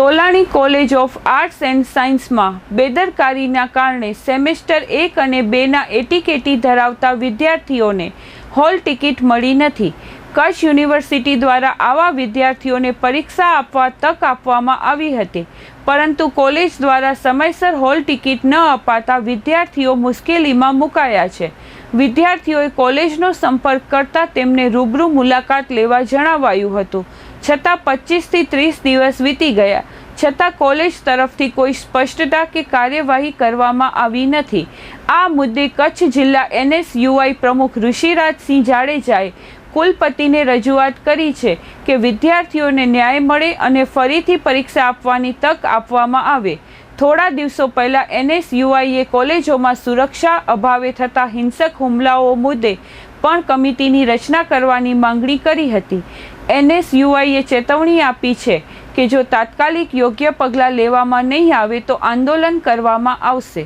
Tolani college of arts and સાયન્સમાં બેદરકારીના કારણે સેમેસ્ટર એક અને બેના એટીકેટી ધરાવતા વિદ્યાર્થીઓને હોલ ટિકિટ મળી નથી. કચ્છ યુનિવર્સિટી દ્વારા આવા વિદ્યાર્થીઓને પરીક્ષા આપવા તક આપવામાં આવી હતી. પરંતુ કોલેજ દ્વારા સમયસર હોલ ટિકિટ ન અપાતા વિદ્યાર્થીઓ મુશ્કેલીમાં મુકાયા છે. વિદ્યાર્થીઓએ કોલેજનો સંપર્ક કરતા તેમને રૂબરૂ મુલાકાત લેવા જણાવાયું હતું. છતાં પચીસથી ત્રીસ દિવસ વીતી ગયા. છતાં કોલેજ તરફથી કોઈ સ્પષ્ટતા કે કાર્યવાહી કરવામાં આવી નથી. આ મુદ્દે કચ્છ જિલ્લા એનએસયુઆઈ પ્રમુખ ઋષિરાજસિંહ જાડેજાએ કુલપતિને રજૂઆત કરી છે કે વિદ્યાર્થીઓને ન્યાય મળે અને ફરીથી પરીક્ષા આપવાની તક આપવામાં આવે. થોડા દિવસો પહેલા એનએસયુઆઈએ કોલેજોમાં સુરક્ષા અભાવે થતા હિંસક હુમલાઓ મુદ્દે પણ કમિટીની રચના કરવાની માંગણી કરી હતી. એનએસયુઆઈએ ચેતવણી આપી છે કે જો તાત્કાલિક યોગ્ય પગલાં લેવામાં નહીં આવે તો આંદોલન કરવામાં આવશે.